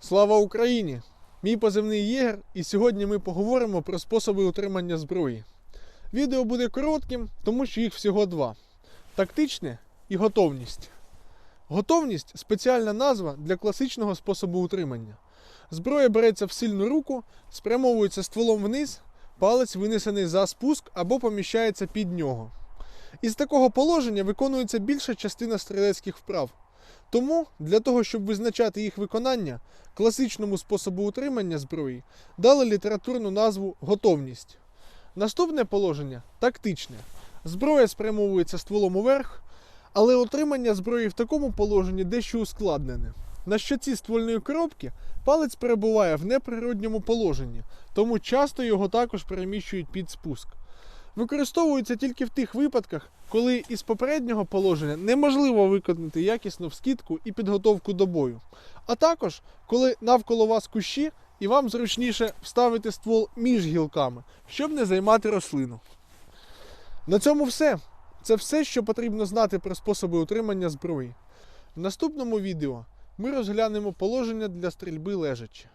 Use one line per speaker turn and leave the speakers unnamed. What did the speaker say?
Слава Україні! Мій позивний Єгер, і сьогодні ми поговоримо про способи утримання зброї. Відео буде коротким, тому що їх всього два: тактичне і готовність. Готовність спеціальна назва для класичного способу утримання. Зброя береться в сильну руку, спрямовується стволом вниз, палець винесений за спуск або поміщається під нього. Із такого положення виконується більша частина стрілецьких вправ. Тому для того, щоб визначати їх виконання, класичному способу утримання зброї дали літературну назву готовність. Наступне положення тактичне. Зброя спрямовується стволом уверх, але отримання зброї в такому положенні дещо ускладнене. На щоці ствольної коробки палець перебуває в неприродньому положенні, тому часто його також переміщують під спуск. Використовується тільки в тих випадках, коли із попереднього положення неможливо виконати якісну вскидку і підготовку до бою. А також, коли навколо вас кущі і вам зручніше вставити ствол між гілками, щоб не займати рослину. На цьому все. Це все, що потрібно знати про способи утримання зброї. В наступному відео ми розглянемо положення для стрільби лежачи.